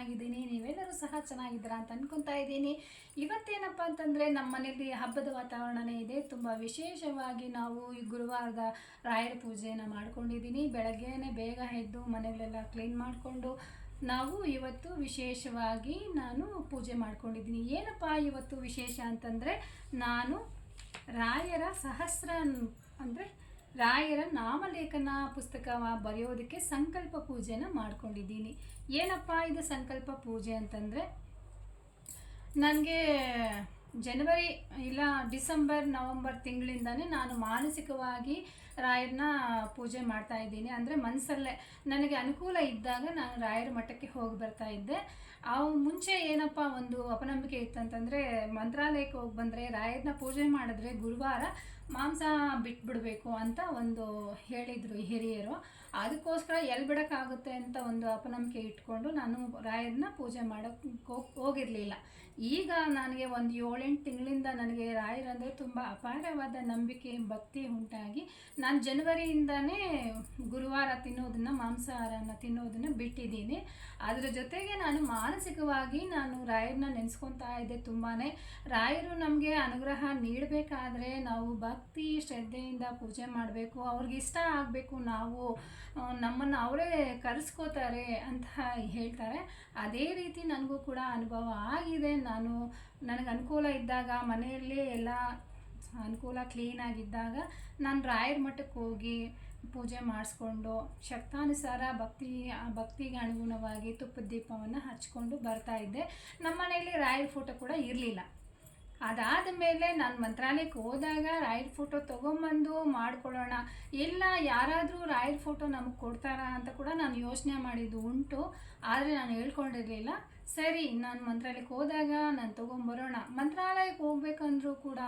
ಚೆನ್ನಾಗಿದ್ದೀನಿ, ನೀವೆಲ್ಲರೂ ಸಹ ಚೆನ್ನಾಗಿದ್ದೀರಾ ಅಂತ ಅನ್ಕೊತಾ ಇದ್ದೀನಿ. ಇವತ್ತೇನಪ್ಪ ಅಂತಂದರೆ ನಮ್ಮ ಮನೆಯಲ್ಲಿ ಹಬ್ಬದ ವಾತಾವರಣನೇ ಇದೆ. ತುಂಬ ವಿಶೇಷವಾಗಿ ನಾವು ಈ ಗುರುವಾರದ ರಾಯರ ಪೂಜೆಯನ್ನು ಮಾಡ್ಕೊಂಡಿದ್ದೀನಿ. ಬೆಳಗ್ಗೆನೇ ಬೇಗ ಎದ್ದು ಮನೆಗಳೆಲ್ಲ ಕ್ಲೀನ್ ಮಾಡಿಕೊಂಡು ನಾವು ಇವತ್ತು ವಿಶೇಷವಾಗಿ ನಾನು ಪೂಜೆ ಮಾಡ್ಕೊಂಡಿದ್ದೀನಿ. ಏನಪ್ಪ ಇವತ್ತು ವಿಶೇಷ ಅಂತಂದರೆ ನಾನು ರಾಯರ ಸಹಸ್ರ ಅಂದರೆ ರಾಯರ ನಾಮಲೇಖನ ಪುಸ್ತಕ ಬರೆಯೋದಕ್ಕೆ ಸಂಕಲ್ಪ ಪೂಜೆನ ಮಾಡ್ಕೊಂಡಿದ್ದೀನಿ. ಏನಪ್ಪ ಇದು ಸಂಕಲ್ಪ ಪೂಜೆ ಅಂತಂದರೆ? ನನಗೆ ಜನವರಿ ಇಲ್ಲ ಡಿಸೆಂಬರ್, ನವಂಬರ್ ತಿಂಗಳಿಂದನೇ ನಾನು ಮಾನಸಿಕವಾಗಿ ರಾಯರನ್ನ ಪೂಜೆ ಮಾಡ್ತಾ ಇದ್ದೀನಿ. ಅಂದರೆ ಮನಸ್ಸಲ್ಲೇ ನನಗೆ ಅನುಕೂಲ ಇದ್ದಾಗ ನಾನು ರಾಯರ ಮಠಕ್ಕೆ ಹೋಗಿ ಬರ್ತಾ ಇದ್ದೆ. ಅವು ಮುಂಚೆ ಏನಪ್ಪ ಒಂದು ಅಪನಂಬಿಕೆ ಇತ್ತಂತಂದರೆ, ಮಂತ್ರಾಲಯಕ್ಕೆ ಹೋಗಿ ಬಂದರೆ ರಾಯರನ್ನ ಪೂಜೆ ಮಾಡಿದ್ರೆ ಗುರುವಾರ ಮಾಂಸ ಬಿಟ್ಬಿಡಬೇಕು ಅಂತ ಒಂದು ಹೇಳಿದರು ಹಿರಿಯರು. ಅದಕ್ಕೋಸ್ಕರ ಎಲ್ಲಿ ಬಿಡೋಕ್ಕಾಗುತ್ತೆ ಅಂತ ಒಂದು ಅಪನಂಬಿಕೆ ಇಟ್ಕೊಂಡು ನಾನು ರಾಯರನ್ನ ಪೂಜೆ ಮಾಡೋಕ್ಕೆ ಹೋಗಿರಲಿಲ್ಲ. ಈಗ ನನಗೆ ಒಂದು ಏಳೆಂಟು ತಿಂಗಳಿಂದ ನನಗೆ ರಾಯರಂದರೆ ತುಂಬ ಅಪಾರವಾದ ನಂಬಿಕೆ, ಭಕ್ತಿ ಉಂಟಾಗಿ ನಾನು ಜನವರಿಯಿಂದನೇ ಗುರುವಾರ ತಿನ್ನೋದನ್ನು, ಮಾಂಸಾಹಾರನ ತಿನ್ನೋದನ್ನು ಬಿಟ್ಟಿದ್ದೀನಿ. ಅದರ ಜೊತೆಗೆ ನಾನು ಮಾನಸಿಕವಾಗಿ ನಾನು ರಾಯರನ್ನ ನೆನೆಸ್ಕೊತಾ ಇದ್ದೆ ತುಂಬಾ ರಾಯರು ನಮಗೆ ಅನುಗ್ರಹ ನೀಡಬೇಕಾದ್ರೆ ನಾವು ಭಕ್ತಿ ಶ್ರದ್ಧೆಯಿಂದ ಪೂಜೆ ಮಾಡಬೇಕು, ಅವ್ರಿಗೆ ಇಷ್ಟ ಆಗಬೇಕು, ನಾವು ನಮ್ಮನ್ನು ಅವರೇ ಕರೆಸ್ಕೋತಾರೆ ಅಂತ ಹೇಳ್ತಾರೆ. ಅದೇ ರೀತಿ ನನಗೂ ಕೂಡ ಅನುಭವ ಆಗಿದೆ. ನಾನು, ನನಗೆ ಅನುಕೂಲ ಇದ್ದಾಗ, ಮನೆಯಲ್ಲೇ ಎಲ್ಲ ಅನುಕೂಲ ಕ್ಲೀನಾಗಿದ್ದಾಗ ನಾನು ರಾಯರ ಮಠಕ್ಕೆ ಹೋಗಿ ಪೂಜೆ ಮಾಡಿಸ್ಕೊಂಡು, ಶಕ್ತಾನುಸಾರ ಭಕ್ತಿ, ಭಕ್ತಿಗೆ ಅನುಗುಣವಾಗಿ ತುಪ್ಪದ ದೀಪವನ್ನು ಹಚ್ಕೊಂಡು ಬರ್ತಾ ಇದ್ದೆ. ನಮ್ಮ ಮನೆಯಲ್ಲಿ ರಾಯರ ಫೋಟೋ ಕೂಡ ಇರಲಿಲ್ಲ. ಅದಾದ ಮೇಲೆ ನಾನು ಮಂತ್ರಾಲಯಕ್ಕೆ ಹೋದಾಗ ರಾಯರ್ ಫೋಟೋ ತೊಗೊಂಬಂದು ಮಾಡ್ಕೊಳ್ಳೋಣ. ಇಲ್ಲ ಯಾರಾದರೂ ರಾಯರ್ ಫೋಟೋ ನಮಗೆ ಕೊಡ್ತಾರಾ ಅಂತ ಕೂಡ ನಾನು ಯೋಚನೆ ಮಾಡಿದ್ದು ಉಂಟು. ಆದರೆ ನಾನು ಹೇಳ್ಕೊಂಡಿರಲಿಲ್ಲ. ಸರಿ, ನಾನು ಮಂತ್ರಾಲಯಕ್ಕೆ ಹೋದಾಗ ನಾನು ತೊಗೊಂಬರೋಣ. ಮಂತ್ರಾಲಯಕ್ಕೆ ಹೋಗ್ಬೇಕಂದ್ರೂ ಕೂಡ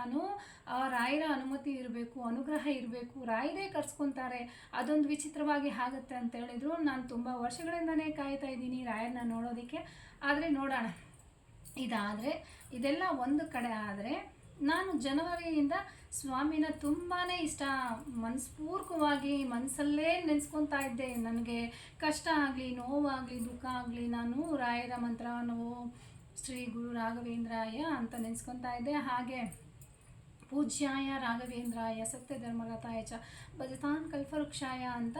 ರಾಯರ ಅನುಮತಿ ಇರಬೇಕು, ಅನುಗ್ರಹ ಇರಬೇಕು, ರಾಯರೇ ಕರ್ಸ್ಕೊತಾರೆ. ಅದೊಂದು ವಿಚಿತ್ರವಾಗಿ ಆಗುತ್ತೆ ಅಂತ ಹೇಳಿದ್ರು. ನಾನು ತುಂಬ ವರ್ಷಗಳಿಂದನೇ ಕಾಯ್ತಾ ಇದ್ದೀನಿ ರಾಯರನ್ನ ನೋಡೋದಕ್ಕೆ. ಆದರೆ ನೋಡೋಣ. ಇದಾದರೆ, ಇದೆಲ್ಲ ಒಂದು ಕಡೆ ಆದರೆ, ನಾನು ಜನವರಿಯಿಂದ ಸ್ವಾಮಿನ ತುಂಬಾ ಇಷ್ಟ. ಮನಸ್ಪೂರ್ವಕವಾಗಿ ಮನಸ್ಸಲ್ಲೇ ನೆನೆಸ್ಕೊತಾ ಇದ್ದೆ. ನನಗೆ ಕಷ್ಟ ಆಗಲಿ, ನೋವಾಗಲಿ, ದುಃಖ ಆಗಲಿ, ನಾನು ರಾಯರ ಮಂತ್ರ ನೋವು ಶ್ರೀ ಗುರು ರಾಘವೇಂದ್ರಾಯ ಅಂತ ನೆನೆಸ್ಕೊತಾ ಇದ್ದೆ. ಹಾಗೆ ಪೂಜ್ಯಾಯ ರಾಘವೇಂದ್ರಾಯ ಸತ್ಯ ಧರ್ಮರಥಾಯ ಚ ಭಜತಾನ್ ಕಲ್ಪವೃಕ್ಷಾಯ ಅಂತ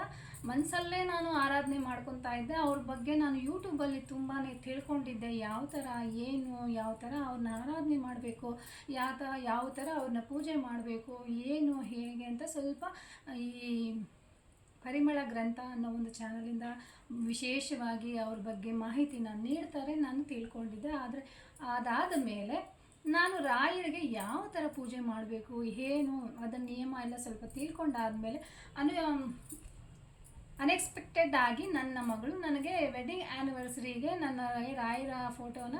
ಮನಸ್ಸಲ್ಲೇ ನಾನು ಆರಾಧನೆ ಮಾಡ್ಕೊತಾ ಇದ್ದೆ. ಅವ್ರ ಬಗ್ಗೆ ನಾನು ಯೂಟ್ಯೂಬಲ್ಲಿ ತುಂಬಾ ತಿಳ್ಕೊಂಡಿದ್ದೆ. ಯಾವ ಥರ ಏನು, ಯಾವ ಥರ ಅವ್ರನ್ನ ಆರಾಧನೆ ಮಾಡಬೇಕು, ಯಾವ ಯಾವ ಥರ ಅವ್ರನ್ನ ಪೂಜೆ ಮಾಡಬೇಕು, ಏನು, ಹೇಗೆ ಅಂತ ಸ್ವಲ್ಪ ಈ ಪರಿಮಳ ಗ್ರಂಥ ಅನ್ನೋ ಒಂದು ಚಾನಲಿಂದ ವಿಶೇಷವಾಗಿ ಅವ್ರ ಬಗ್ಗೆ ಮಾಹಿತಿನ ನೀಡ್ತಾರೆ, ನಾನು ತಿಳ್ಕೊಂಡಿದ್ದೆ. ಆದರೆ ಅದಾದ ಮೇಲೆ ನಾನು ರಾಯರಿಗೆ ಯಾವ ಥರ ಪೂಜೆ ಮಾಡಬೇಕು, ಏನು ಅದರ ನಿಯಮ ಎಲ್ಲ ಸ್ವಲ್ಪ ತಿಳ್ಕೊಂಡಾದ್ಮೇಲೆ ಅನು ಅನ್ಎಕ್ಸ್ಪೆಕ್ಟೆಡ್ ಆಗಿ ನನ್ನ ಮಗಳು ನನಗೆ ವೆಡ್ಡಿಂಗ್ ಆ್ಯನಿವರ್ಸರಿಗೆ ನನ್ನ ರಾಯರ ಫೋಟೋನ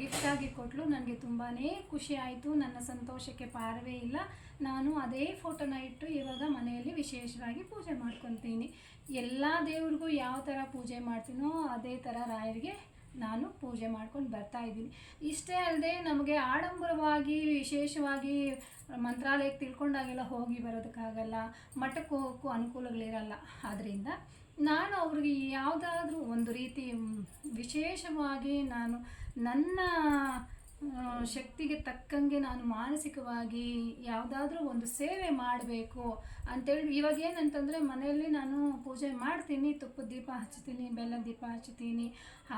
ಗಿಫ್ಟಾಗಿ ಕೊಟ್ಟಲು ನನಗೆ ತುಂಬಾ ಖುಷಿ ಆಯಿತು. ನನ್ನ ಸಂತೋಷಕ್ಕೆ ಪಾರವೇ ಇಲ್ಲ. ನಾನು ಅದೇ ಫೋಟೋನ ಇಟ್ಟು ಇವಾಗ ಮನೆಯಲ್ಲಿ ವಿಶೇಷವಾಗಿ ಪೂಜೆ ಮಾಡ್ಕೊತೀನಿ. ಎಲ್ಲ ದೇವ್ರಿಗೂ ಯಾವ ಥರ ಪೂಜೆ ಮಾಡ್ತೀನೋ ಅದೇ ಥರ ರಾಯರಿಗೆ ನಾನು ಪೂಜೆ ಮಾಡ್ಕೊಂಡು ಬರ್ತಾ ಇದ್ದೀನಿ. ಇಷ್ಟೇ ಅಲ್ಲದೆ ನಮಗೆ ಆಡಂಬರವಾಗಿ ವಿಶೇಷವಾಗಿ ಮಂತ್ರಾಲಯಕ್ಕೆ ತಿಳ್ಕೊಂಡಾಗೆಲ್ಲ ಹೋಗಿ ಬರೋದಕ್ಕಾಗಲ್ಲ, ಮಠಕ್ಕೆ ಹೋಗೋಕ್ಕೂ ಅನುಕೂಲಗಳಿರಲ್ಲ. ಆದ್ದರಿಂದ ನಾನು ಅವ್ರಿಗೆ ಯಾವುದಾದ್ರೂ ಒಂದು ರೀತಿ, ವಿಶೇಷವಾಗಿ ನಾನು ನನ್ನ ಶಕ್ತಿಗೆ ತಕ್ಕಂಗೆ ನಾನು ಮಾನಸಿಕವಾಗಿ ಯಾವುದಾದ್ರೂ ಒಂದು ಸೇವೆ ಮಾಡಬೇಕು ಅಂತೇಳಿ ಇವಾಗ ಏನಂತಂದರೆ ಮನೆಯಲ್ಲಿ ನಾನು ಪೂಜೆ ಮಾಡ್ತೀನಿ ತುಪ್ಪದ ದೀಪ ಹಚ್ತೀನಿ ಬೆಲ್ಲದ ದೀಪ ಹಚ್ತೀನಿ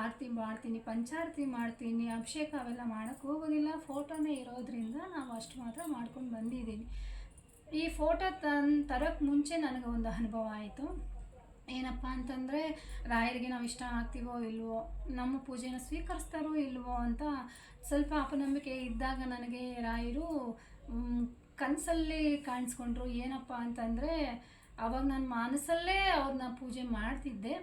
ಆರತಿ ಮಾಡ್ತೀನಿ, ಪಂಚಾರತಿ ಮಾಡ್ತೀನಿ, ಅಭಿಷೇಕ ಅವೆಲ್ಲ ಮಾಡೋಕ್ಕೆ ಹೋಗೋದಿಲ್ಲ, ಫೋಟೋನೇ ಇರೋದ್ರಿಂದ ನಾವು ಅಷ್ಟು ಮಾತ್ರ ಮಾಡ್ಕೊಂಡು ಬಂದಿದ್ದೀನಿ. ಈ ಫೋಟೋ ತನ್ ತರೋಕ್ಕೆ ಮುಂಚೆ ನನಗೆ ಒಂದು ಅನುಭವ ಆಯಿತು. ಏನಪ್ಪ ಅಂತಂದರೆ, ರಾಯರಿಗೆ ನಾವು ಇಷ್ಟ ಆಗ್ತೀವೋ ಇಲ್ವೋ, ನಮ್ಮ ಪೂಜೆನ ಸ್ವೀಕರಿಸ್ತಾರೋ ಇಲ್ವೋ ಅಂತ ಸ್ವಲ್ಪ ಅಪನಂಬಿಕೆ ಇದ್ದಾಗ ನನಗೆ ರಾಯರು ಕನಸಲ್ಲಿ ಕಾಣಿಸ್ಕೊಂಡ್ರು, ಏನಪ್ಪ ಅಂತಂದರೆ, ಅವಾಗ ನಾನು ಮಾನಸಲ್ಲೇ ಅವ್ರನ್ನ ಪೂಜೆ ಮಾಡ್ತಿದ್ದೆ.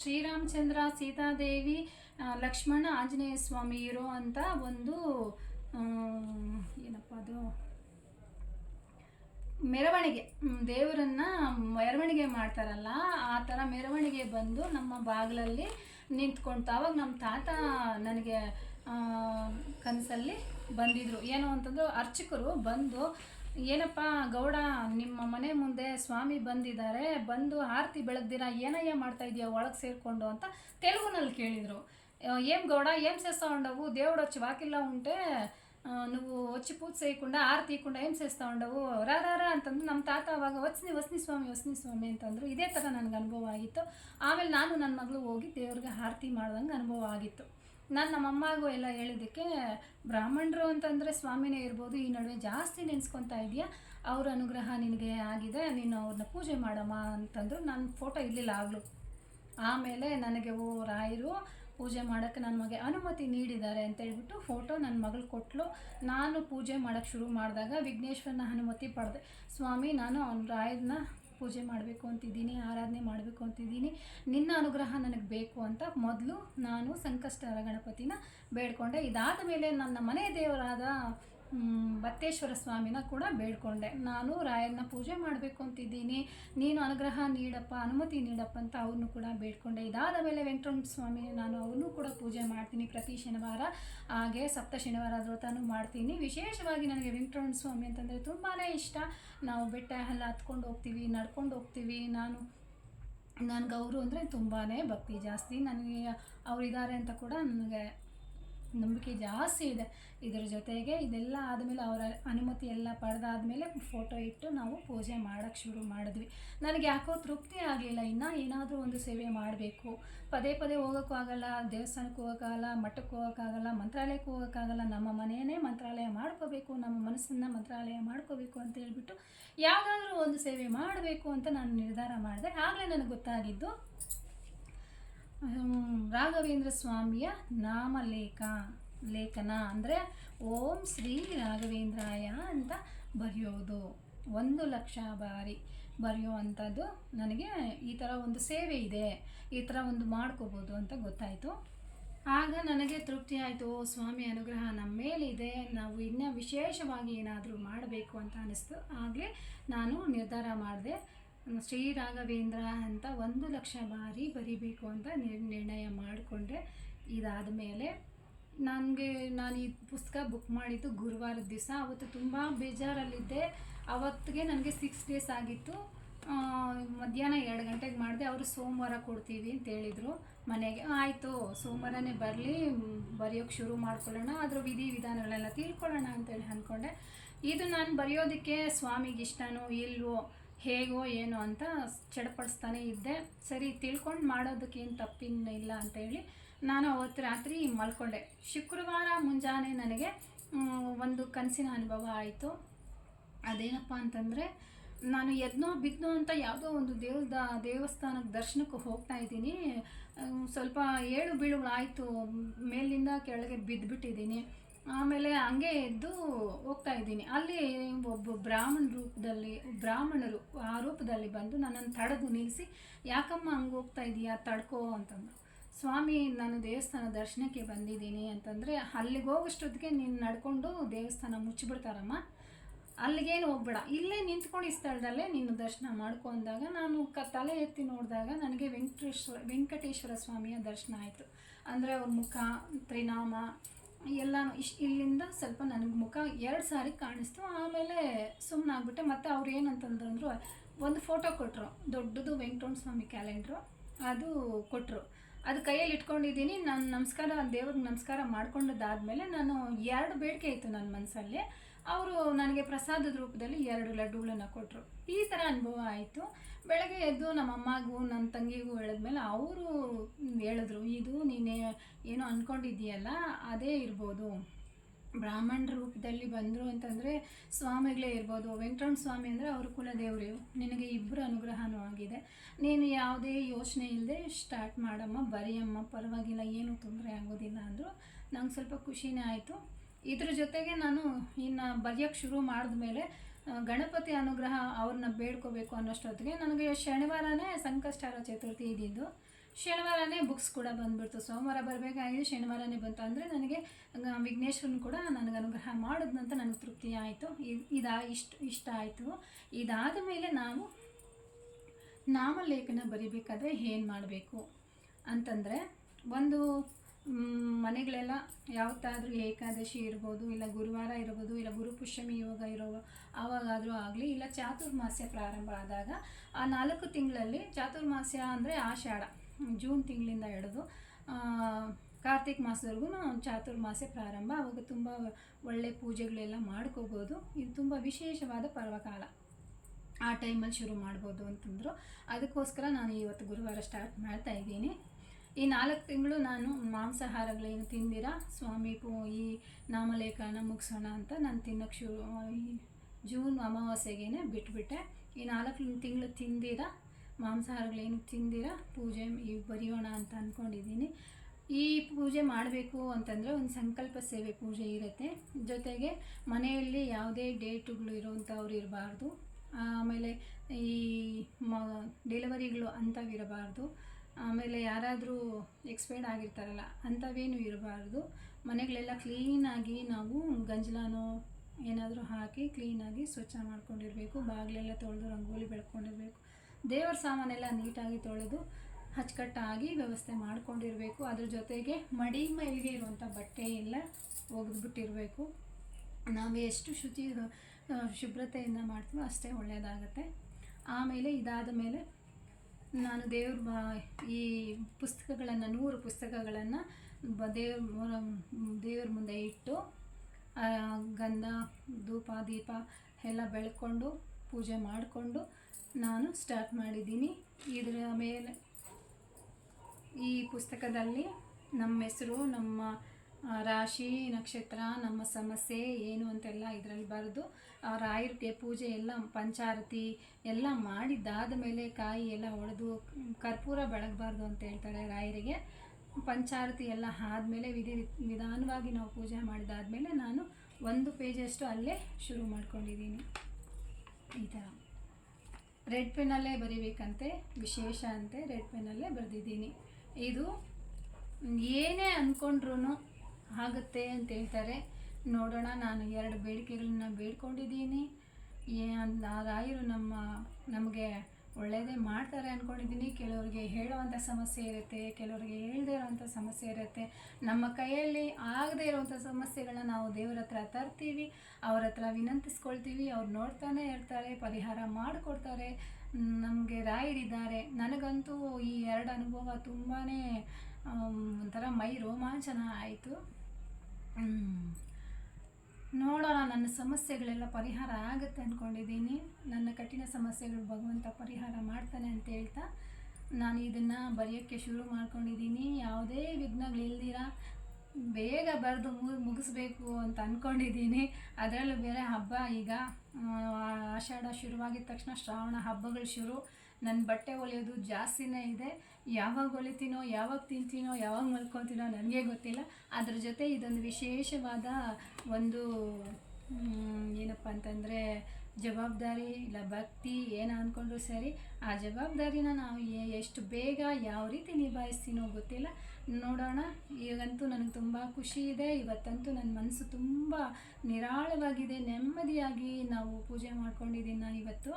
ಶ್ರೀರಾಮಚಂದ್ರ, ಸೀತಾದೇವಿ ಲಕ್ಷ್ಮಣ, ಆಂಜನೇಯ ಸ್ವಾಮಿ ಇರೋ ಅಂತ ಒಂದು ಏನಪ್ಪ ಅದು ಮೆರವಣಿಗೆ ದೇವರನ್ನ ಮೆರವಣಿಗೆ ಮಾಡ್ತಾರಲ್ಲ ಆ ಥರ ಮೆರವಣಿಗೆ ಬಂದು ನಮ್ಮ ಬಾಗಿಲಲ್ಲಿ ನಿಂತ್ಕೊಳ್ತಾ ಅವಾಗ ನಮ್ಮ ತಾತ ನನಗೆ ಕನಸಲ್ಲಿ ಬಂದಿದ್ರು ಏನು ಅಂತಂದ್ರೆ ಅರ್ಚಕರು ಬಂದು ಏನಪ್ಪ ಗೌಡ ನಿಮ್ಮ ಮನೆ ಮುಂದೆ ಸ್ವಾಮಿ ಬಂದಿದ್ದಾರೆ ಬಂದು ಆರತಿ ಬೆಳಗ್ದಿರ ಏನಯ್ಯ ಮಾಡ್ತಾ ಇದೀಯ ಒಳಗೆ ಸೇರಿಕೊಂಡು ಅಂತ ತೆಲುಗುನಲ್ಲಿ ಕೇಳಿದರು ఏం గౌడ ఏం చేస్తా ఉండవు దేవుడు వచ్చి వాకిల్లో ఉంటే ఆ, నువ్వు వచ్చి పూజ చేయకుండా ఆరు తీయకుండా ఏం చేస్తా ఉండవు ರಾ ರಾ ರಾ ಅಂತಂದು ನಮ್ಮ ತಾತ ಅವಾಗ ವಸ್ನಿ ವಸ್ನಿ ಸ್ವಾಮಿ ವಸ್ನಿ ಸ್ವಾಮಿ ಅಂತಂದ್ರು ಇದೇ ಥರ ನನಗೆ ಅನುಭವ ಆಗಿತ್ತು ಆಮೇಲೆ ನಾನು ನನ್ನ ಮಗಳು ಹೋಗಿ ದೇವ್ರಿಗೆ ಆರತಿ ಮಾಡ್ದಂಗೆ ಅನುಭವ ಆಗಿತ್ತು ನಾನು ನಮ್ಮ ಅಮ್ಮಗೂ ಎಲ್ಲ ಹೇಳಿದ್ದಕ್ಕೆ ಬ್ರಾಹ್ಮಣರು ಅಂತಂದರೆ ಸ್ವಾಮಿನೇ ಇರ್ಬೋದು ಈ ನಡುವೆ ಜಾಸ್ತಿ ನೆನೆಸ್ಕೊತಾ ಇದೆಯಾ ಅವ್ರ ಅನುಗ್ರಹ ನಿನಗೆ ಆಗಿದೆ ನೀನು ಅವ್ರನ್ನ ಪೂಜೆ ಮಾಡಮ್ಮ ಅಂತಂದ್ರು ನನ್ನ ಫೋಟೋ ಇರಲಿಲ್ಲ ಆಗಲೂ ಆಮೇಲೆ ನನಗೆ ಓ ರಾಯರು ಪೂಜೆ ಮಾಡೋಕ್ಕೆ ನನ್ನ ಮಗೆ ಅನುಮತಿ ನೀಡಿದ್ದಾರೆ ಅಂತ ಹೇಳ್ಬಿಟ್ಟು ಫೋಟೋ ನನ್ನ ಮಗಳು ಕೊಟ್ಟಲು ನಾನು ಪೂಜೆ ಮಾಡೋಕ್ಕೆ ಶುರು ಮಾಡಿದಾಗ ವಿಘ್ನೇಶ್ವರನ ಅನುಮತಿ ಪಡೆದೆ. ಸ್ವಾಮಿ, ನಾನು ಅವನ ರಾಯರನ್ನ ಪೂಜೆ ಮಾಡಬೇಕು ಅಂತಿದ್ದೀನಿ, ಆರಾಧನೆ ಮಾಡಬೇಕು ಅಂತಿದ್ದೀನಿ. ನಿನ್ನ ಅನುಗ್ರಹ ನನಗೆ ಬೇಕು ಅಂತ ಮೊದಲು ನಾನು ಸಂಕಷ್ಟರ ಗಣಪತಿನ ಬೇಡ್ಕೊಂಡೆ. ಇದಾದ ಮೇಲೆ ನನ್ನ ಮನೆ ದೇವರಾದ ಬತ್ತೇಶ್ವರ ಸ್ವಾಮಿನ ಕೂಡ ಬೇಡ್ಕೊಂಡೆ. ನಾನು ರಾಯರನ್ನ ಪೂಜೆ ಮಾಡಬೇಕು ಅಂತಿದ್ದೀನಿ. ನೀನು ಅನುಗ್ರಹ ನೀಡಪ್ಪ, ಅನುಮತಿ ನೀಡಪ್ಪ ಅಂತ ಅವ್ರನ್ನೂ ಕೂಡ ಬೇಡ್ಕೊಂಡೆ. ಇದಾದ ಮೇಲೆ ವೆಂಕಟರಮಣ ಸ್ವಾಮಿ, ನಾನು ಅವ್ರನ್ನೂ ಕೂಡ ಪೂಜೆ ಮಾಡ್ತೀನಿ ಪ್ರತಿ ಶನಿವಾರ. ಹಾಗೆ ಸಪ್ತ ಶನಿವಾರ ವ್ರತನೂ ಮಾಡ್ತೀನಿ. ವಿಶೇಷವಾಗಿ ನನಗೆ ವೆಂಕಟರಮಣ ಸ್ವಾಮಿ ಅಂತಂದರೆ ತುಂಬಾ ಇಷ್ಟ. ನಾವು ಬೆಟ್ಟ ಎಲ್ಲ ಹತ್ಕೊಂಡು ಹೋಗ್ತೀವಿ, ನಡ್ಕೊಂಡು ಹೋಗ್ತೀವಿ. ನಾನು ನನಗೆ ಅವರು ಅಂದರೆ ತುಂಬಾ ಭಕ್ತಿ ಜಾಸ್ತಿ. ನನಗೆ ಅವರಿದ್ದಾರೆ ಅಂತ ಕೂಡ ನನಗೆ ನಂಬಿಕೆ ಜಾಸ್ತಿ ಇದೆ. ಇದರ ಜೊತೆಗೆ ಇದೆಲ್ಲ ಆದಮೇಲೆ ಅವರ ಅನುಮತಿ ಎಲ್ಲ ಪಡೆದಾದಮೇಲೆ ಫೋಟೋ ಇಟ್ಟು ನಾವು ಪೂಜೆ ಮಾಡೋಕ್ಕೆ ಶುರು ಮಾಡಿದ್ವಿ. ನನಗೆ ಯಾಕೋ ತೃಪ್ತಿ ಆಗಲಿಲ್ಲ. ಇನ್ನು ಏನಾದರೂ ಒಂದು ಸೇವೆ ಮಾಡಬೇಕು. ಪದೇ ಪದೇ ಹೋಗೋಕ್ಕೂ ಆಗಲ್ಲ. ದೇವಸ್ಥಾನಕ್ಕೆ ಹೋಗೋಕ್ಕಾಗಲ್ಲ ಮಠಕ್ಕೆ ಹೋಗೋಕ್ಕಾಗಲ್ಲ ಮಂತ್ರಾಲಯಕ್ಕೆ ಹೋಗೋಕ್ಕಾಗಲ್ಲ ನಮ್ಮ ಮನೆಯೇ ಮಂತ್ರಾಲಯ ಮಾಡ್ಕೋಬೇಕು. ನಮ್ಮ ಮನಸ್ಸನ್ನು ಮಂತ್ರಾಲಯ ಮಾಡ್ಕೋಬೇಕು ಅಂತ ಹೇಳ್ಬಿಟ್ಟು ಯಾವುದಾದ್ರೂ ಒಂದು ಸೇವೆ ಮಾಡಬೇಕು ಅಂತ ನಾನು ನಿರ್ಧಾರ ಮಾಡಿದೆ. ಆಗಲೇ ನನಗೆ ಗೊತ್ತಾಗಿದ್ದು ರಾಘವೇಂದ್ರ ಸ್ವಾಮಿಯ ನಾಮಲೇಖ, ಲೇಖನ ಅಂದರೆ ಓಂ ಶ್ರೀ ರಾಘವೇಂದ್ರಾಯ ಅಂತ ಬರೆಯೋದು. ಒಂದು ಲಕ್ಷ ಬಾರಿ ಬರೆಯುವಂಥದ್ದು ನನಗೆ ಈ ಥರ ಒಂದು ಸೇವೆ ಇದೆ, ಈ ಥರ ಒಂದು ಮಾಡ್ಕೋಬೋದು ಅಂತ ಗೊತ್ತಾಯಿತು. ಆಗ ನನಗೆ ತೃಪ್ತಿ ಆಯಿತು ಸ್ವಾಮಿ ಅನುಗ್ರಹ ನಮ್ಮ ಮೇಲಿದೆ ನಾವು ಇನ್ನೂ ವಿಶೇಷವಾಗಿ ಏನಾದರೂ ಮಾಡಬೇಕು ಅಂತ ಅನಿಸ್ತು. ಆಗಲೇ ನಾನು ನಿರ್ಧಾರ ಮಾಡಿದೆ. ಶ್ರೀ ರಾಘವೇಂದ್ರ ಅಂತ ಒಂದು ಲಕ್ಷ ಬಾರಿ ಬರಿಬೇಕು ಅಂತ ನಿರ್ಣಯ ಮಾಡಿಕೊಂಡೆ ಇದಾದ ಮೇಲೆ ನನಗೆ ನಾನು ಈ ಪುಸ್ತಕ ಬುಕ್ ಮಾಡಿದ್ದು ಗುರುವಾರದ ದಿವಸ. ಅವತ್ತು ತುಂಬ ಬೇಜಾರಲ್ಲಿದ್ದೆ. ಅವತ್ತಿಗೆ ನನಗೆ ಸಿಕ್ಸ್ ಡೇಸ್ ಆಗಿತ್ತು. ಮಧ್ಯಾಹ್ನ ಎರಡು ಗಂಟೆಗೆ ಮಾಡಿದೆ. ಅವರು ಸೋಮವಾರ ಕೊಡ್ತೀವಿ ಅಂತ ಹೇಳಿದರು ಮನೆಗೆ. ಆಯಿತು, ಸೋಮವಾರನೇ ಬರಲಿ ಬರೆಯೋಕ್ಕೆ ಶುರು ಮಾಡ್ಕೊಳ್ಳೋಣ. ಅದರ ವಿಧಿ ವಿಧಾನಗಳೆಲ್ಲ ತಿಳ್ಕೊಳ್ಳೋಣ ಅಂತೇಳಿ ಅಂದ್ಕೊಂಡೆ. ಇದು ನಾನು ಬರೆಯೋದಕ್ಕೆ ಸ್ವಾಮಿಗೆ ಇಷ್ಟನೋ ಇಲ್ವೋ ಹೇಗೋ ಏನೋ ಅಂತ ಚಡಪಡಿಸ್ತಾನೆ ಇದ್ದೆ. ಸರಿ, ತಿಳ್ಕೊಂಡು ಮಾಡೋದಕ್ಕೇನು ತಪ್ಪಿನ ಇಲ್ಲ ಅಂತ ಹೇಳಿ ನಾನು ಅವತ್ತು ರಾತ್ರಿ ಮಲ್ಕೊಂಡೆ. ಶುಕ್ರವಾರ ಮುಂಜಾನೆ ನನಗೆ ಒಂದು ಕನಸಿನ ಅನುಭವ ಆಯಿತು. ಅದೇನಪ್ಪ ಅಂತಂದರೆ, ನಾನು ಎದ್ನೋ ಬಿದ್ನೋ ಅಂತ ಯಾವುದೋ ಒಂದು ದೇವದ ದೇವಸ್ಥಾನಕ್ಕೆ ದರ್ಶನಕ್ಕೆ ಹೋಗ್ತಾ ಇದ್ದೀನಿ. ಸ್ವಲ್ಪ ಏಳು ಬೀಳುಗಳಾಯಿತು. ಮೇಲಿಂದ ಕೆಳಗೆ ಬಿದ್ದುಬಿಟ್ಟಿದ್ದೀನಿ ಆಮೇಲೆ ಹಂಗೆ ಎದ್ದು ಹೋಗ್ತಾ ಇದ್ದೀನಿ. ಅಲ್ಲಿ ಒಬ್ಬ ಬ್ರಾಹ್ಮಣ ರೂಪದಲ್ಲಿ, ಬ್ರಾಹ್ಮಣರು ಆ ರೂಪದಲ್ಲಿ ಬಂದು ನನ್ನನ್ನು ತಡೆದು ನಿಲ್ಲಿಸಿ, ಯಾಕಮ್ಮ ಹಂಗೆ ಹೋಗ್ತಾ ಇದೀಯಾ, ತಡ್ಕೋ ಅಂತಂದರು. ಸ್ವಾಮಿ, ನಾನು ದೇವಸ್ಥಾನ ದರ್ಶನಕ್ಕೆ ಬಂದಿದ್ದೀನಿ ಅಂತಂದರೆ, ಅಲ್ಲಿಗೆ ಹೋಗೋಷ್ಟೊತ್ತಿಗೆ ನೀನು ನಡ್ಕೊಂಡು ದೇವಸ್ಥಾನ ಮುಚ್ಚಿಬಿಡ್ತಾರಮ್ಮ. ಅಲ್ಲಿಗೇನು ಹೋಗ್ಬೇಡ. ಇಲ್ಲೇ ನಿಂತ್ಕೊಂಡು ಈ ಸ್ಥಳದಲ್ಲೇ ನೀನು ದರ್ಶನ ಮಾಡ್ಕೊ ಅಂದಾಗ ನಾನು ಕ ತಲೆ ಎತ್ತಿ ನೋಡಿದಾಗ ನನಗೆ ವೆಂಕಟೇಶ್ವರ ವೆಂಕಟೇಶ್ವರ ಸ್ವಾಮಿಯ ದರ್ಶನ ಆಯಿತು. ಅಂದರೆ ಅವ್ರ ಮುಖ, ತ್ರಿನಾಮ ಎಲ್ಲನೂ ಇಷ್ಟು ಇಲ್ಲಿಂದ ಸ್ವಲ್ಪ ನನಗೆ ಮುಖ ಎರಡು ಸಾರಿ ಕಾಣಿಸ್ತು. ಆಮೇಲೆ ಸುಮ್ಮನಾಗ್ಬಿಟ್ಟೆ ಮತ್ತು ಅವ್ರು ಏನಂತಂದ್ರು ಒಂದು ಫೋಟೋ ಕೊಟ್ಟರು ದೊಡ್ಡದು ವೆಂಕಟರಮಣ ಸ್ವಾಮಿ ಕ್ಯಾಲೆಂಡ್ರು ಅದು ಕೊಟ್ಟರು ಅದು ಕೈಯಲ್ಲಿ ಇಟ್ಕೊಂಡಿದ್ದೀನಿ. ನಾನು ನಮಸ್ಕಾರ, ದೇವ್ರಿಗೆ ನಮಸ್ಕಾರ ಮಾಡ್ಕೊಂಡದ್ದಾದಮೇಲೆ ನಾನು ಎರಡು ಬೇಡಿಕೆ ಇತ್ತು ನನ್ನ ಮನಸ್ಸಲ್ಲಿ ಅವರು ನನಗೆ ಪ್ರಸಾದದ ರೂಪದಲ್ಲಿ ಎರಡು ಲಡ್ಡುಗಳನ್ನು ಕೊಟ್ಟರು ಈ ಥರ ಅನುಭವ ಆಯಿತು. ಬೆಳಗ್ಗೆ ಎದ್ದು ನಮ್ಮ ಅಮ್ಮಗೂ ನನ್ನ ತಂಗಿಗೂ ಹೇಳಿದ್ಮೇಲೆ ಅವರು ಹೇಳಿದ್ರು, ಇದು ನೀನೇ ಏನೋ ಅಂದ್ಕೊಂಡಿದ್ದೀಯಲ್ಲ ಅದೇ ಇರ್ಬೋದು. ಬ್ರಾಹ್ಮಣ ರೂಪದಲ್ಲಿ ಬಂದರು ಅಂತಂದರೆ ಸ್ವಾಮಿಗಳೇ ಇರ್ಬೋದು. ವೆಂಕಟರಮಣ ಸ್ವಾಮಿ ಅಂದರೆ ಅವರು ಕುಲದೇವರು. ನಿನಗೆ ಇಬ್ಬರು ಅನುಗ್ರಹನೂ ಆಗಿದೆ. ನೀನು ಯಾವುದೇ ಯೋಚನೆ ಇಲ್ಲದೆ ಸ್ಟಾರ್ಟ್ ಮಾಡಮ್ಮ, ಬರೆಯಮ್ಮ. ಪರವಾಗಿಲ್ಲ, ಏನೂ ತೊಂದರೆ ಆಗೋದಿಲ್ಲ ಅಂದರು. ನಂಗೆ ಸ್ವಲ್ಪ ಖುಷಿನೇ ಆಯಿತು. ಇದ್ರ ಜೊತೆಗೆ ನಾನು ಇನ್ನು ಬರೆಯೋಕ್ಕೆ ಶುರು ಮಾಡಿದ್ಮೇಲೆ ಮೇಲೆ ಗಣಪತಿ ಅನುಗ್ರಹ ಅವ್ರನ್ನ ಬೇಡ್ಕೋಬೇಕು ಅನ್ನೋಷ್ಟೊತ್ತಿಗೆ ನನಗೆ ಶನಿವಾರನೇ ಸಂಕಷ್ಟಾರ ಚತುರ್ಥಿ ಇದ್ದಿದ್ದು ಶನಿವಾರನೇ ಬುಕ್ಸ್ ಕೂಡ ಬಂದ್ಬಿಡ್ತು. ಸೋಮವಾರ ಬರಬೇಕಾಗಿದೆ ಶನಿವಾರನೇ ಬಂತು. ಅಂದರೆ ನನಗೆ ವಿಘ್ನೇಶ್ವರನ ಕೂಡ ನನಗೆ ಅನುಗ್ರಹ ಮಾಡಿದ್ನಂತ ನನಗೆ ತೃಪ್ತಿ ಆಯಿತು. ಇದಾ ಇಷ್ಟು, ಇಷ್ಟ ಆಯಿತು. ಇದಾದ ಮೇಲೆ ನಾವು ನಾಮಲೇಖನ ಬರಿಬೇಕಾದ್ರೆ ಏನು ಮಾಡಬೇಕು ಅಂತಂದರೆ, ಒಂದು ಮನೆಗಳೆಲ್ಲ ಯಾವತ್ತಾದರೂ ಏಕಾದಶಿ ಇರ್ಬೋದು, ಇಲ್ಲ ಗುರುವಾರ ಇರ್ಬೋದು, ಇಲ್ಲ ಗುರುಪುಷ್ಯಮಿ ಯೋಗ ಇರೋ ಆವಾಗಾದರೂ ಆಗಲಿ, ಇಲ್ಲ ಚಾತುರ್ಮಾಸ್ಯ ಪ್ರಾರಂಭ ಆದಾಗ ಆ ನಾಲ್ಕು ತಿಂಗಳಲ್ಲಿ ಚಾತುರ್ಮಾಸ್ಯ ಅಂದರೆ ಆಷಾಢ ಜೂನ್ ತಿಂಗಳಿಂದ ಹಿಡಿದು ಕಾರ್ತಿಕ್ ಮಾಸದವರೆಗೂ ಚಾತುರ್ಮಾಸ್ಯ ಪ್ರಾರಂಭ, ಅವಾಗ ತುಂಬ ಒಳ್ಳೆ ಪೂಜೆಗಳೆಲ್ಲ ಮಾಡ್ಕೋಬೋದು. ಇದು ತುಂಬ ವಿಶೇಷವಾದ ಪರ್ವಕಾಲ. ಆ ಟೈಮಲ್ಲಿ ಶುರು ಮಾಡ್ಬೋದು ಅಂತಂದರು. ಅದಕ್ಕೋಸ್ಕರ ನಾನು ಇವತ್ತು ಗುರುವಾರ ಸ್ಟಾರ್ಟ್ ಮಾಡ್ತಾ ಇದ್ದೀನಿ. ಈ ನಾಲ್ಕು ತಿಂಗಳು ನಾನು ಮಾಂಸಾಹಾರಗಳೇನು ತಿಂದಿರಾ? ಸ್ವಾಮಿ, ಪೂ, ಈ ನಾಮಲೇಖನ ಮುಗಿಸೋಣ ಅಂತ ನಾನು ತಿನ್ನೋಕ್ಕೆ ಶುರು, ಈ ಜೂನ್ ಅಮಾವಾಸ್ಯೆಗೇನೆ ಬಿಟ್ಬಿಟ್ಟೆ. ಈ ನಾಲ್ಕು ತಿಂಗಳು ತಿಂದಿರಾ? ಮಾಂಸಾಹಾರಗಳೇನು ತಿಂದಿರಾ? ಪೂಜೆ ಈ ಬರೆಯೋಣ ಅಂತ ಅಂದ್ಕೊಂಡಿದ್ದೀನಿ ಈ ಪೂಜೆ ಮಾಡಬೇಕು ಅಂತಂದರೆ ಒಂದು ಸಂಕಲ್ಪ ಸೇವೆ ಪೂಜೆ ಇರುತ್ತೆ. ಜೊತೆಗೆ ಮನೆಯಲ್ಲಿ ಯಾವುದೇ ಡೇಟುಗಳು ಇರೋವಂಥವ್ರು ಇರಬಾರ್ದು. ಆಮೇಲೆ ಈ ಮ, ಡೆಲಿವರಿಗಳು ಅಂಥವಿರಬಾರ್ದು ಆಮೇಲೆ ಯಾರಾದರೂ ಎಕ್ಸ್ಪೈರ್ಡ್ ಆಗಿರ್ತಾರಲ್ಲ, ಅಂಥವೇನು ಇರಬಾರ್ದು. ಮನೆಗಳೆಲ್ಲ ಕ್ಲೀನಾಗಿ ನಾವು ಗಂಜಲನೋ ಏನಾದರೂ ಹಾಕಿ ಕ್ಲೀನಾಗಿ ಸ್ವಚ್ಛ ಮಾಡ್ಕೊಂಡಿರಬೇಕು. ಬಾಗಿಲೆಲ್ಲ ತೊಳೆದು ರಂಗೋಲಿ ಬೆಳ್ಕೊಂಡಿರಬೇಕು. ದೇವರ ಸಾಮಾನೆಲ್ಲ ನೀಟಾಗಿ ತೊಳೆದು ಅಚ್ಚುಕಟ್ಟಾಗಿ ವ್ಯವಸ್ಥೆ ಮಾಡ್ಕೊಂಡಿರಬೇಕು. ಅದ್ರ ಜೊತೆಗೆ ಮಡಿ ಮೈಲಿಗೆ ಇರುವಂಥ ಬಟ್ಟೆ ಎಲ್ಲ ಒಗೆದ್ಬಿಟ್ಟಿರಬೇಕು. ನಾವು ಎಷ್ಟು ಶುಚಿ ಶುಭ್ರತೆಯಿಂದ ಮಾಡ್ತೀವೋ ಅಷ್ಟೇ ಒಳ್ಳೆಯದಾಗತ್ತೆ ಆಮೇಲೆ ಇದಾದ ಮೇಲೆ ನಾನು ದೇವ್ರ ಈ ಪುಸ್ತಕಗಳನ್ನು, ನೂರು ಪುಸ್ತಕಗಳನ್ನು ದೇವ್ರ ದೇವ್ರ ಮುಂದೆ ಇಟ್ಟು ಗಂಧ, ಧೂಪ, ದೀಪ ಎಲ್ಲ ಬೆಳ್ಕೊಂಡು ಪೂಜೆ ಮಾಡಿಕೊಂಡು ನಾನು ಸ್ಟಾರ್ಟ್ ಮಾಡಿದ್ದೀನಿ. ಇದರ ಮೇಲೆ ಈ ಪುಸ್ತಕದಲ್ಲಿ ನಮ್ಮ ಹೆಸರು, ನಮ್ಮ ರಾಶಿ, ನಕ್ಷತ್ರ, ನಮ್ಮ ಸಮಸ್ಯೆ, ಏನು ಅಂತೆಲ್ಲ ಇದರಲ್ಲಿ ಬರೆದು ರಾಯರಿಗೆ ಪೂಜೆ ಎಲ್ಲ, ಪಂಚಾರತಿ ಎಲ್ಲ ಮಾಡಿದ್ದಾದ ಮೇಲೆ ಕಾಯಿ ಎಲ್ಲ ಒಡೆದು, ಕರ್ಪೂರ ಬೆಳಗಬಾರ್ದು ಅಂತ ಹೇಳ್ತಾರೆ ರಾಯರಿಗೆ. ಪಂಚಾರತಿ ಎಲ್ಲ ಆದಮೇಲೆ ವಿಧಿ ನಿಧಾನವಾಗಿ ನಾವು ಪೂಜೆ ಮಾಡಿದಾದಮೇಲೆ ನಾನು ಒಂದು ಪೇಜಷ್ಟು ಅಲ್ಲೇ ಶುರು ಮಾಡ್ಕೊಂಡಿದ್ದೀನಿ. ಈ ಥರ. ರೆಡ್ ಪೆನ್ನಲ್ಲೇ ಬರೀಬೇಕಂತೆ, ವಿಶೇಷ ಅಂತೆ ರೆಡ್ ಪೆನ್ನಲ್ಲೇ ಬರೆದಿದ್ದೀನಿ. ಇದು ಏನೇ ಅಂದ್ಕೊಂಡ್ರು ಆಗುತ್ತೆ ಅಂತ ಹೇಳ್ತಾರೆ. ನೋಡೋಣ, ನಾನು ಎರಡು ಬೇಡಿಕೆಗಳನ್ನ ಬೇಡ್ಕೊಂಡಿದ್ದೀನಿ. ಆ ರಾಯರು ನಮ್ಮ, ನಮಗೆ ಒಳ್ಳೆಯದೇ ಮಾಡ್ತಾರೆ ಅಂದ್ಕೊಂಡಿದ್ದೀನಿ ಕೆಲವರಿಗೆ ಹೇಳೋವಂಥ ಸಮಸ್ಯೆ ಇರುತ್ತೆ, ಕೆಲವರಿಗೆ ಹೇಳದೇ ಇರೋವಂಥ ಸಮಸ್ಯೆ ಇರುತ್ತೆ. ನಮ್ಮ ಕೈಯಲ್ಲಿ ಆಗದೇ ಇರೋವಂಥ ಸಮಸ್ಯೆಗಳನ್ನ ನಾವು ದೇವರ ಹತ್ರ ತರ್ತೀವಿ, ಅವ್ರ ಹತ್ರ ವಿನಂತಿಸ್ಕೊಳ್ತೀವಿ, ಅವ್ರು ನೋಡ್ತಾನೆ ಇರ್ತಾರೆ, ಪರಿಹಾರ ಮಾಡಿಕೊಡ್ತಾರೆ. ನಮಗೆ ರಾಯರಿದ್ದಾರೆ ನನಗಂತೂ ಈ ಎರಡು ಅನುಭವ ತುಂಬಾ ಒಂಥರ ಮೈ ರೋಮಾಂಚನ ಆಯಿತು. ನೋಡೋಣ, ನನ್ನ ಸಮಸ್ಯೆಗಳೆಲ್ಲ ಪರಿಹಾರ ಆಗುತ್ತೆ ಅಂದ್ಕೊಂಡಿದ್ದೀನಿ ನನ್ನ ಕಠಿಣ ಸಮಸ್ಯೆಗಳು ಭಗವಂತ ಪರಿಹಾರ ಮಾಡ್ತಾನೆ ಅಂತ ಹೇಳ್ತಾ ನಾನು ಇದನ್ನು ಬರೆಯೋಕ್ಕೆ ಶುರು ಮಾಡ್ಕೊಂಡಿದ್ದೀನಿ. ಯಾವುದೇ ವಿಘ್ನಗಳಿಲ್ದಿರ ಬೇಗ ಬರೆದು ಮುಗಿಸ್ಬೇಕು ಅಂತ ಅಂದ್ಕೊಂಡಿದ್ದೀನಿ ಅದರಲ್ಲೂ ಬೇರೆ ಹಬ್ಬ ಈಗ ಆಷಾಢ ಶುರುವಾಗಿದ ತಕ್ಷಣ ಶ್ರಾವಣ ಹಬ್ಬಗಳು ಶುರು. ನನ್ನ ಬಟ್ಟೆ ಹೊಲಿಯೋದು ಜಾಸ್ತಿನೇ ಇದೆ. ಯಾವಾಗ ಹೊಲಿತೀನೋ ಯಾವಾಗ ತಿಂತೀನೋ, ಯಾವಾಗ ಮಲ್ಕೊತೀನೋ ನನಗೆ ಗೊತ್ತಿಲ್ಲ. ಅದ್ರ ಜೊತೆ ಇದೊಂದು ವಿಶೇಷವಾದ ಒಂದು ಏನಪ್ಪ ಅಂತಂದರೆ ಜವಾಬ್ದಾರಿ ಇಲ್ಲ, ಭಕ್ತಿ ಏನು ಅಂದ್ಕೊಂಡ್ರು ಸರಿ, ಆ ಜವಾಬ್ದಾರಿನ ನಾವು ಎಷ್ಟು ಬೇಗ ಯಾವ ರೀತಿ ನಿಭಾಯಿಸ್ತೀನೋ ಗೊತ್ತಿಲ್ಲ. ನೋಡೋಣ. ಈಗಂತೂ ನನಗೆ ತುಂಬ ಖುಷಿ ಇದೆ. ಇವತ್ತಂತೂ ನನ್ನ ಮನಸ್ಸು ತುಂಬ ನಿರಾಳವಾಗಿದೆ. ನೆಮ್ಮದಿಯಾಗಿ ನಾವು ಪೂಜೆ ಮಾಡ್ಕೊಂಡಿದ್ದೀನಿ ನಾನು ಇವತ್ತು.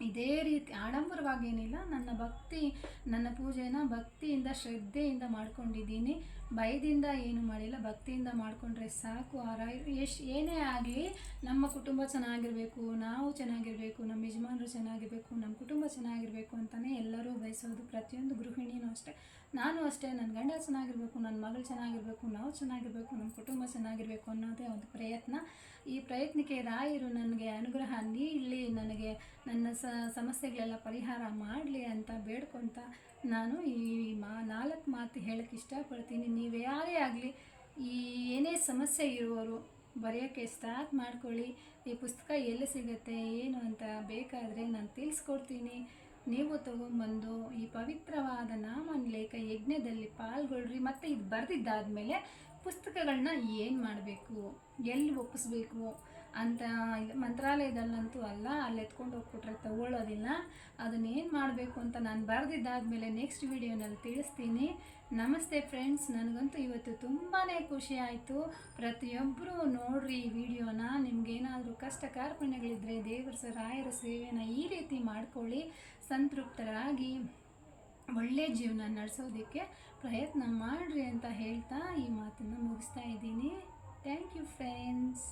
ಇದೇ ರೀತಿ ಆಡಂಬರವಾಗೇನಿಲ್ಲ ನನ್ನ ಭಕ್ತಿ, ನನ್ನ ಪೂಜೆನ ಭಕ್ತಿಯಿಂದ, ಶ್ರದ್ಧೆಯಿಂದ ಮಾಡ್ಕೊಂಡಿದ್ದೀನಿ. ಭಯದಿಂದ ಏನು ಮಾಡಿಲ್ಲ, ಭಕ್ತಿಯಿಂದ ಮಾಡಿಕೊಂಡ್ರೆ ಸಾಕು ಆ ರಾಯರು ಎಷ್ಟು, ಏನೇ ಆಗಲಿ ನಮ್ಮ ಕುಟುಂಬ ಚೆನ್ನಾಗಿರಬೇಕು, ನಾವು ಚೆನ್ನಾಗಿರಬೇಕು, ನಮ್ಮ ಯಜಮಾನರು ಚೆನ್ನಾಗಿರಬೇಕು, ನಮ್ಮ ಕುಟುಂಬ ಚೆನ್ನಾಗಿರಬೇಕು ಅಂತಲೇ ಎಲ್ಲರೂ ಬಯಸೋದು ಪ್ರತಿಯೊಂದು ಗೃಹಿಣಿಯೂ ಅಷ್ಟೇ. ನಾನು ಅಷ್ಟೇ ನನ್ನ ಗಂಡ ಚೆನ್ನಾಗಿರಬೇಕು ನನ್ನ ಮಗಳು ಚೆನ್ನಾಗಿರಬೇಕು, ನಾವು ಚೆನ್ನಾಗಿರಬೇಕು ನಮ್ಮ ಕುಟುಂಬ ಚೆನ್ನಾಗಿರಬೇಕು ಅನ್ನೋದೇ ಒಂದು ಪ್ರಯತ್ನ. ಈ ಪ್ರಯತ್ನಕ್ಕೆ ರಾಯರು ನನಗೆ ಅನುಗ್ರಹ ನೀಡಲಿ, ನನಗೆ ನನ್ನ ಸಮಸ್ಯೆಗಳೆಲ್ಲ ಪರಿಹಾರ ಮಾಡಲಿ ಅಂತ ಬೇಡ್ಕೊತ ನಾನು ಈ ಮಾ, ನಾಲ್ಕು ಮಾತು ಹೇಳಕ್ಕೆ ಇಷ್ಟಪಡ್ತೀನಿ. ನೀವು ಯಾರೇ ಆಗಲಿ, ಈ ಏನೇ ಸಮಸ್ಯೆ ಇರುವವರು ಬರೆಯೋಕ್ಕೆ ಸ್ಟಾರ್ಟ್ ಮಾಡ್ಕೊಳ್ಳಿ. ಈ ಪುಸ್ತಕ ಎಲ್ಲಿ ಸಿಗುತ್ತೆ, ಏನು ಅಂತ ಬೇಕಾದರೆ ನಾನು ತಿಳಿಸ್ಕೊಡ್ತೀನಿ. ನೀವು ತಗೊಂಬಂದು ಈ ಪವಿತ್ರವಾದ ನಾಮಲೇಖ ಯಜ್ಞದಲ್ಲಿ ಪಾಲ್ಗೊಳ್ಳ್ರಿ ಮತ್ತು ಇದು ಬರೆದಿದ್ದಾದಮೇಲೆ ಪುಸ್ತಕಗಳನ್ನ ಏನು ಮಾಡಬೇಕು? ಎಲ್ಲಿ ಒಪ್ಪಿಸ್ಬೇಕು? ಅಂತ ಇದು ಮಂತ್ರಾಲಯದಲ್ಲಂತೂ ಅಲ್ಲ, ಅಲ್ಲಿ ಎತ್ಕೊಂಡು ಹೋಗ್ಬಿಟ್ರೆ ತಗೊಳ್ಳೋದಿಲ್ಲ. ಅದನ್ನೇನು ಮಾಡಬೇಕು ಅಂತ ನಾನು ಬರೆದಿದ್ದಾದಮೇಲೆ ನೆಕ್ಸ್ಟ್ ವಿಡಿಯೋನಲ್ಲಿ ತಿಳಿಸ್ತೀನಿ. ನಮಸ್ತೆ ಫ್ರೆಂಡ್ಸ್ ನನಗಂತೂ ಇವತ್ತು ತುಂಬಾ ಖುಷಿ ಆಯಿತು. ಪ್ರತಿಯೊಬ್ಬರೂ ನೋಡ್ರಿ ಈ ವಿಡಿಯೋನ. ನಿಮಗೇನಾದರೂ ಕಷ್ಟ ಕಾರ್ಪಣ್ಯಗಳಿದ್ದರೆ ದೇವರ ರಾಯರ ಸೇವೆನ ಈ ರೀತಿ ಮಾಡ್ಕೊಳ್ಳಿ. ಸಂತೃಪ್ತರಾಗಿ ಒಳ್ಳೆ ಜೀವನ ನಡೆಸೋದಕ್ಕೆ ಪ್ರಯತ್ನ ಮಾಡಿರಿ ಅಂತ ಹೇಳ್ತಾ ಈ ಮಾತನ್ನು ಮುಗಿಸ್ತಾ ಇದ್ದೀನಿ. Thank you friends